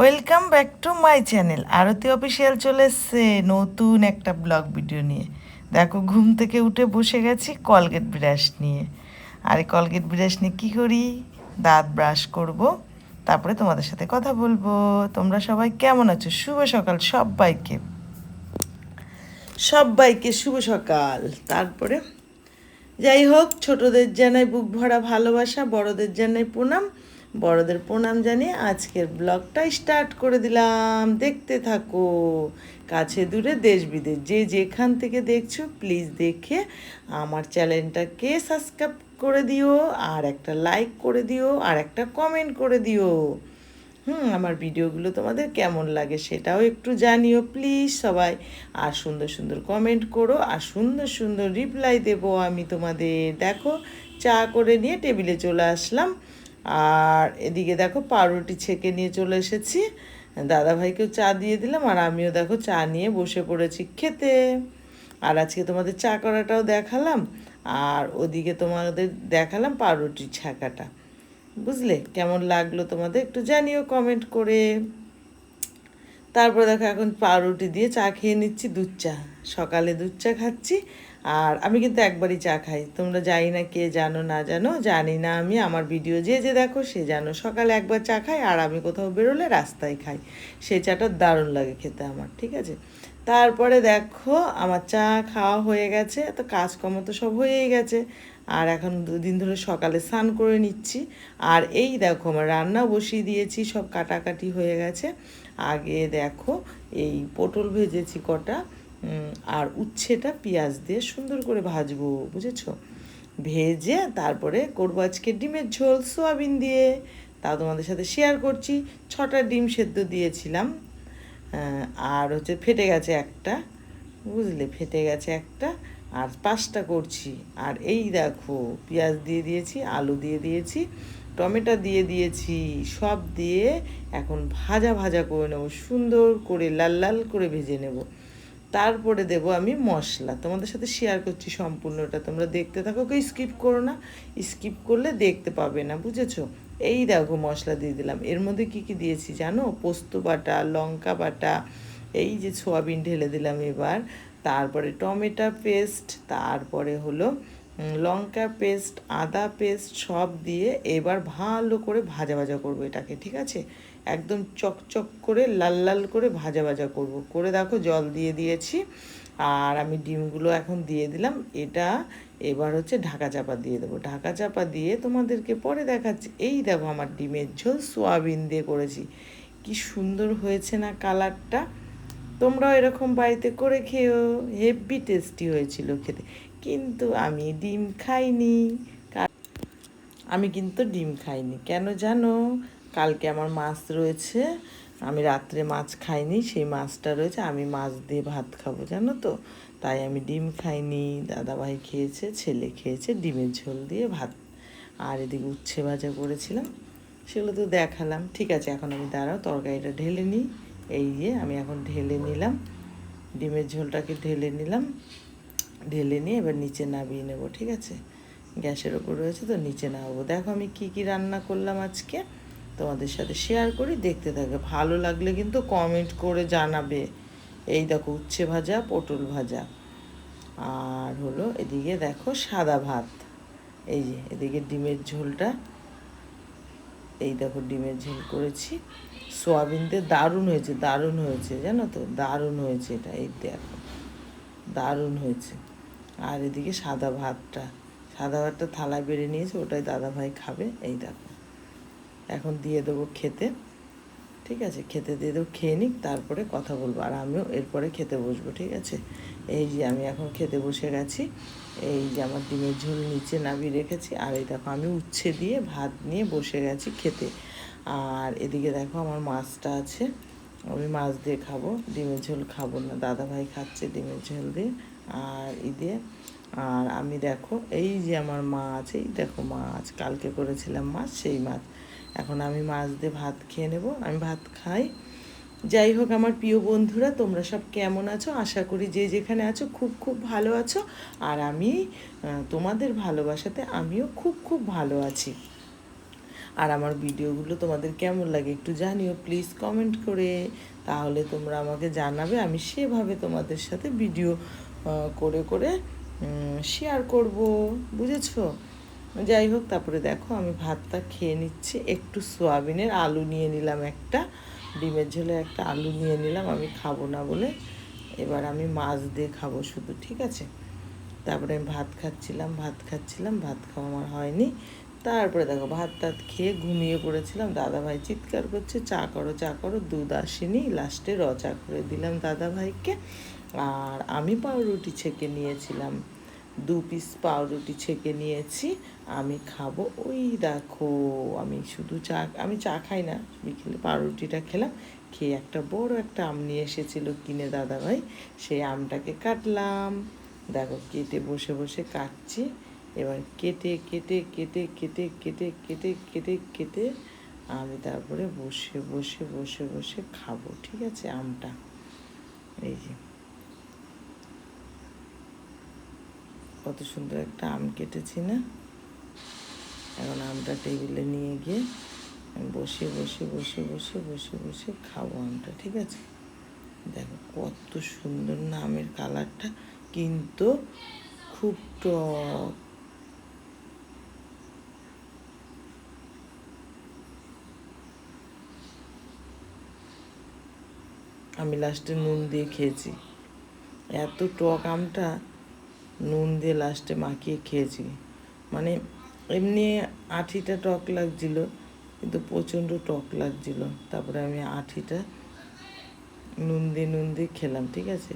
Welcome back to my channel Arati official চলে এসছে নতুন একটা ব্লগ ভিডিও নিয়ে। দেখো, ঘুম থেকে উঠে বসে গেছি কলগেট ব্রাশ নিয়ে। আর এই কলগেট ব্রাশ নিয়ে কী করি? দাঁত ব্রাশ করব। তারপরে তোমাদের সাথে কথা বলব। তোমরা সবাই কেমন আছো? শুভ সকাল সবাইকে। সবাইকে শুভ সকাল। তারপরে যাই হোক, ছোটদের জানাই বুক ভরা ভালোবাসা, বড়দের জানাই প্রণাম। বড়দের প্রণাম জানিয়ে আজকের ব্লগটা স্টার্ট করে দিলাম। দেখতে থাকো, কাছে দূরে দেশ বিদেশ। যে যেখান থেকে দেখছ প্লিজ দেখে আমার চ্যানেলটাকে সাবস্ক্রাইব করে দিও, আর একটা লাইক করে দিও, আর একটা কমেন্ট করে দিও। হুম, আমার ভিডিওগুলো তোমাদের কেমন লাগে সেটাও একটু জানিও প্লিজ সবাই। আর সুন্দর সুন্দর কমেন্ট করো, আর সুন্দর সুন্দর রিপ্লাই দেবো আমি তোমাদের। দেখো, চা করে নিয়ে টেবিলে চলে আসলাম। আর এদিকে দেখো পাউরুটি ছেঁকে নিয়ে চলে এসেছি। দাদা ভাইকেও চা দিয়ে দিলাম আর আমিও দেখো চা নিয়ে বসে পড়েছি খেতে। আর আজকে তোমাদের চা করাটাও দেখালাম আর ওদিকে তোমাদের দেখালাম পাউরুটি ছাকাটা বুঝলে? কেমন লাগল তোমাদের একটু জানিও কমেন্ট করে। তারপরে দেখো এখন পাউরুটি দিয়ে চা খেয়ে নিচ্ছি, দুধ চা। সকালে দুধ চা খাচ্ছি আর আমি কিন্তু একবারই চা খাই। তোমরা জানি না কে জানো না জানো, জানি না আমি। আমার ভিডিও যে যে দেখো, সে জানো সকালে একবার চা খাই আর আমি কোথাও বেরোলে রাস্তায় খাই। সে চাটা দারুণ লাগে খেতে আমার, ঠিক আছে? তারপরে দেখো, আমার চা খাওয়া হয়ে গেছে তো কাজকর্ম তো সব হয়েই গেছে। আর এখন দুদিন ধরে সকালে স্নান করে নিচ্ছি। আর এই দেখো, আমার রান্না বসিয়ে দিয়েছি, সব কাটাকাটি হয়ে গেছে। আগে দেখো, এই পটল ভেজেছি কটা। আর উচ্ছেটা পেঁয়াজ দিয়ে সুন্দর করে ভাজবো, বুঝেছ? ভেজে তারপরে করব আজকে ডিমের ঝোল, সোয়াবিন দিয়ে। তাও তোমাদের সাথে শেয়ার করছি। ছটা ডিম সেদ্ধ দিয়েছিলাম। আর হচ্ছে ফেটে গেছে একটা, বুঝলে? ফেটে গেছে একটা, আর পাঁচটা করছি। আর এই দেখো, পেঁয়াজ দিয়ে দিয়েছি, আলু দিয়ে দিয়েছি, টমেটো দিয়ে দিয়েছি, সব দিয়ে এখন ভাজা ভাজা করে নেব, সুন্দর করে লাল লাল করে ভেজে নেব। তারপরে দেব আমি মশলা। তোমাদের সাথে শেয়ার করছি সম্পূর্ণটা। তোমরা দেখতে থাকো, কেউ স্কিপ করো না। স্কিপ করলে দেখতে পাবে না, বুঝেছ? এই দেখো মশলা দিয়ে দিলাম। এর মধ্যে কি কি দিয়েছি জানো? পোস্ত বাটা, লঙ্কা বাটা, এই যে সোয়াবিন ঢেলে দিলাম এবার। তারপরে টমেটো পেস্ট তারপরে হলো লঙ্কা পেস্ট আদা পেস্ট সব দিয়ে এবার ভালো করে ভাজা ভাজা করব এটাকে, ঠিক আছে? একদম চকচক করে, লাল লাল করে ভাজা ভাজা করব। করে দেখো জল দিয়ে দিয়েছি, আর আমি ডিমগুলো এখন দিয়ে দিলাম। এটা এবার হচ্ছে ঢাকা চাপা দিয়ে দেবো। ঢাকা চাপা দিয়ে তোমাদেরকে পরে দেখাচ্ছি। এই দেখো আমার ডিমের ঝোল, সোয়াবিন দিয়ে করেছি। কি সুন্দর হয়েছে না কালারটা। তোমরাও এরকম বাড়িতে করে খেও হেভি টেস্টি হয়েছিল খেতে। কিন্তু আমি ডিম খাইনি। আমি কিন্তু ডিম খাইনি। কেন জানো? কালকে আমার মাছ রয়েছে। আমি রাত্রে মাছ খাইনি, সেই মাছটা রয়েছে। আমি মাছ দিয়ে ভাত খাব, জানো তো? তাই আমি ডিম খাইনি, দাদাভাই খেয়েছে, ছেলে খেয়েছে, ডিমের ঝোল দিয়ে ভাত। আর এদিকে উচ্ছে ভাজা করেছিলাম, সেগুলো তো দেখালাম। ঠিক আছে, এখন আমি দাঁড়াও, তরকারিটা ঢেলে নিই। এই যে, আমি এখন ঢেলে নিলাম। ডিমের ঝোলটাকে ঢেলে নিলাম। ঢেলে নিয়ে এবার নিচে নামিয়ে নেব, ঠিক আছে? গ্যাসের ওপর রয়েছে তো, নিচে নামাবো। দেখো আমি কি কি রান্না করলাম আজকে। তোমাদের সাথে শেয়ার করি, দেখতে থাকে ভালো লাগলে কিন্তু কমেন্ট করে জানাবে। এই দেখো, উচ্ছে ভাজা, পটল ভাজা। আর হলো এদিকে দেখো সাদা ভাত। এই যে, এদিকে ডিমের ঝোলটা। এই দেখো ডিমের ঝোল করেছি। সোয়াবিন দিয়ে দারুণ হয়েছে দারুণ হয়েছে, জানো তো? দারুণ হয়েছে এটা, এই দেখো। দারুণ হয়েছে। আর এদিকে সাদা ভাতটা। সাদা ভাতটা থালায় বেড়ে নিয়েছে, ওটাই দাদা ভাই খাবে, এই দেখো। এখন দিয়ে দেবো খেতে। ঠিক আছে, খেতে দিয়ে দেবো, খেয়ে নিক, তারপরে কথা বলব। আর আমিও এরপরে খেতে বসবো, ঠিক আছে? এই যে আমি এখন খেতে বসে গেছি। এই যে আমার ডিমের ঝোল নিচে নামিয়ে রেখেছি। আর এই দেখো, আমি উচ্ছে দিয়ে ভাত নিয়ে বসে গেছি খেতে। আর এদিকে দেখো, আমার মাছটা আছে। আমি মাছ দিয়ে খাব, ডিমের ঝোল খাব না। দাদা ভাই খাচ্ছে ডিমের ঝোল দিয়ে। আর ই দিয়ে, আর আমি দেখো, এই যে আমার মাছ এই দেখো মাছ কালকে করেছিলাম মাছ, সেই মাছ। এখন আমি মাছ দিয়ে ভাত খেয়ে নেব, আমি ভাত খাই। যাই হোক আমার প্রিয় বন্ধুরা, তোমরা সব কেমন আছো? আশা করি যে যেখানে আছো খুব খুব ভালো আছো। আর আমি তোমাদের ভালোবাসাতে আমিও খুব খুব ভালো আছি। আর আমার ভিডিওগুলো তোমাদের কেমন লাগে একটু জানিও প্লিজ কমেন্ট করে। তাহলে তোমরা আমাকে জানাবে, আমি সেভাবে তোমাদের সাথে ভিডিও করে করে শেয়ার করব। বুঝেছ? যাই হোক, তারপরে দেখো আমি ভাতটা খেয়ে নিচ্ছি। একটু সোয়াবিনের আলু নিয়ে নিলাম একটা, ডিমের ঝোলে একটা আলু নিয়ে নিলাম, আমি খাব না বলে। এবার আমি মাছ দিয়ে খাব শুধু, ঠিক আছে? তারপরে আমি ভাত খাচ্ছিলাম ভাত খাচ্ছিলাম, ভাত খাওয়া আমার হয়নি। তারপরে দেখো, ভাত টাত খেয়ে ঘুমিয়ে পড়েছিলাম দাদা ভাই চিৎকার করছে, চা করো চা করো। দুধ আসেনি, লাস্টে র চা করে দিলাম দাদা ভাইকে আর আমি পাউরুটি ছেঁকে নিয়েছিলাম। দু পিস পাউরুটি ছেঁকে নিয়েছি। আমি খাব ওই দেখো, আমি শুধু চা, আমি চা খাই না, বিকেলে পাউরুটিটা খেলাম। খেয়ে একটা বড় একটা আম নিয়ে এসেছিল কিনে দাদা ভাই সেই আমটাকে কাটলাম। দেখো কেটে বসে বসে কাটছি। এবার কেটে কেটে কেটে কেটে কেটে কেটে কেটে কেটে আমি তারপরে বসে বসে বসে বসে খাব, ঠিক আছে, আমটা। এই যে। কত সুন্দর একটা আম কেটেছি না? এখন আমটা টেবিলে নিয়ে গিয়ে বসে বসে বসে বসে বসে বসে খাব আমটা, ঠিক আছে? দেখো কত সুন্দর না আমের কালারটা, কিন্তু খুব টক। আমি লাস্টে নুন দিয়ে খেয়েছি। এত টক আমটা নুন দিয়ে লাস্টে মাখিয়ে খেয়েছি। মানে এমনি আঠিটা টক লাগছিল, কিন্তু প্রচণ্ড টক লাগছিল। তারপরে আমি আঠিটা নুন দিয়ে নুন দিয়ে খেলাম, ঠিক আছে?